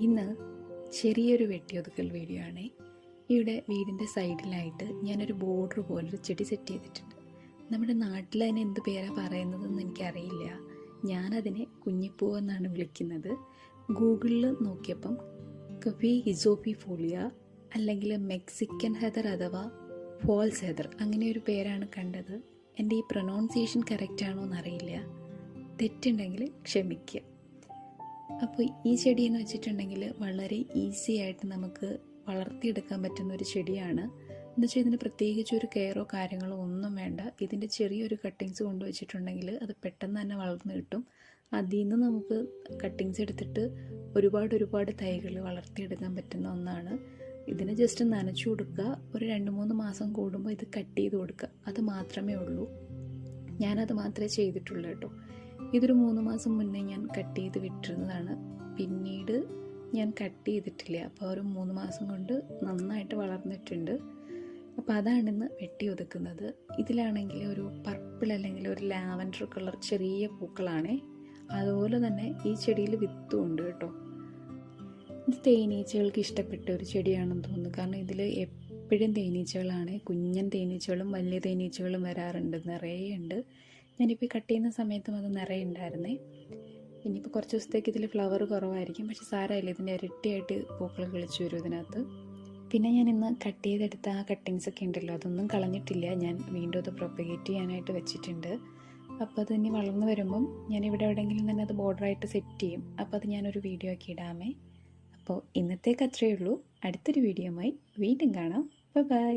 ഇന്ന് ചെറിയൊരു വെട്ടിയൊതുക്കൽ വീഡിയോ ആണ്. ഇവിടെ വീടിന്റെ സൈഡിലായിട്ട് ഞാനൊരു ബോർഡർ പോലൊരു ചെടി സെറ്റ് ചെയ്തിട്ടുണ്ട്. നമ്മുടെ നാട്ടിൽ അതിന് എന്ത് പേരാണ് പറയുന്നതെന്ന് എനിക്കറിയില്ല. ഞാനതിനെ കുഞ്ഞിപ്പൂ എന്നാണ് വിളിക്കുന്നത്. ഗൂഗിളിൽ നോക്കിയപ്പം കവി ഹിസോപി ഫോളിയ അല്ലെങ്കിൽ മെക്സിക്കൻ ഹെദർ അഥവാ ഫോൾസ് ഹെദർ അങ്ങനെ ഒരു പേരാണ് കണ്ടത്. എന്റെ ഈ പ്രൊനൗൺസിയേഷൻ കറക്റ്റ് ആണോ എന്നറിയില്ല. തെറ്റുണ്ടെങ്കിൽ ക്ഷമിക്കുക. അപ്പോൾ ഈ ചെടി എന്ന് വെച്ചിട്ടുണ്ടെങ്കിൽ വളരെ ഈസി ആയിട്ട് നമുക്ക് വളർത്തിയെടുക്കാൻ പറ്റുന്ന ഒരു ചെടിയാണ്. എന്ന് വെച്ചാൽ ഇതിന് പ്രത്യേകിച്ച് ഒരു കെയറോ കാര്യങ്ങളോ ഒന്നും വേണ്ട. ഇതിന്റെ ചെറിയൊരു കട്ടിങ്സ് കൊണ്ടുവച്ചിട്ടുണ്ടെങ്കിൽ അത് പെട്ടെന്ന് തന്നെ വളർന്നു കിട്ടും. അതിൽ നിന്ന് നമുക്ക് കട്ടിങ്സ് എടുത്തിട്ട് ഒരുപാട് ഒരുപാട് തൈകൾ വളർത്തിയെടുക്കാൻ പറ്റുന്ന ഒന്നാണ്. ഇതിനെ ജസ്റ്റ് നനച്ചു കൊടുക്കുക. ഒരു രണ്ട് മൂന്ന് മാസം കൂടുമ്പോൾ ഇത് കട്ട് ചെയ്ത് കൊടുക്കുക. അത് മാത്രമേ ഉള്ളൂ. ഞാനത് മാത്രമേ ചെയ്തിട്ടുള്ളൂ കേട്ടോ. ഇതൊരു മൂന്ന് മാസം മുന്നേ ഞാൻ കട്ട് ചെയ്ത് വിട്ടിരുന്നതാണ്. പിന്നീട് ഞാൻ കട്ട് ചെയ്തിട്ടില്ല. അപ്പോൾ ഒരു മൂന്ന് മാസം കൊണ്ട് നന്നായിട്ട് വളർന്നിട്ടുണ്ട്. അപ്പോൾ അതാണ് ഇന്ന് വെട്ടി ഒതുക്കുന്നത്. ഇതിലാണെങ്കിൽ ഒരു പർപ്പിൾ അല്ലെങ്കിൽ ഒരു ലാവൻഡർ കളർ ചെറിയ പൂക്കളാണേ. അതുപോലെ തന്നെ ഈ ചെടിയിൽ വിത്തും ഉണ്ട് കേട്ടോ. ഇത് തേനീച്ചകൾക്ക് ഇഷ്ടപ്പെട്ട ഒരു ചെടിയാണെന്ന് തോന്നുന്നു. കാരണം ഇതിൽ എപ്പോഴും തേനീച്ചകളാണ്. കുഞ്ഞൻ തേനീച്ചകളും വലിയ തേനീച്ചകളും വരാറുണ്ട്. നിറയെ ഉണ്ട്. ഞാനിപ്പോൾ കട്ട് ചെയ്യുന്ന സമയത്തും അത് നിറയെ ഉണ്ടായിരുന്നേ. ഇനിയിപ്പോൾ കുറച്ച് ദിവസത്തേക്ക് ഇതിൽ ഫ്ലവർ കുറവായിരിക്കും. പക്ഷെ സാരമില്ല ഇതിന്റെ ഇരട്ടിയായിട്ട് പൂക്കൾ കിളിച്ചു വരും ഇതിനകത്ത്. പിന്നെ ഞാൻ ഇന്ന് കട്ട് ചെയ്തെടുത്ത ആ കട്ടിങ്സ് ഒക്കെ ഉണ്ടല്ലോ അതൊന്നും കളഞ്ഞിട്ടില്ല. ഞാൻ വീണ്ടും അത് പ്രൊപ്പഗേറ്റ് ചെയ്യാനായിട്ട് വെച്ചിട്ടുണ്ട്. അപ്പോൾ അത് ഇനി വളർന്നു വരുമ്പം ഞാൻ ഇവിടെ എവിടെയെങ്കിലും തന്നെ അത് ബോർഡറായിട്ട് സെറ്റ് ചെയ്യും. അപ്പോൾ അത് ഞാനൊരു വീഡിയോ ആക്കി ഇടാമേ. അപ്പോൾ ഇന്നത്തേക്ക് അത്രയേ ഉള്ളൂ. അടുത്തൊരു വീഡിയോയുമായി വീണ്ടും കാണാം. ബൈ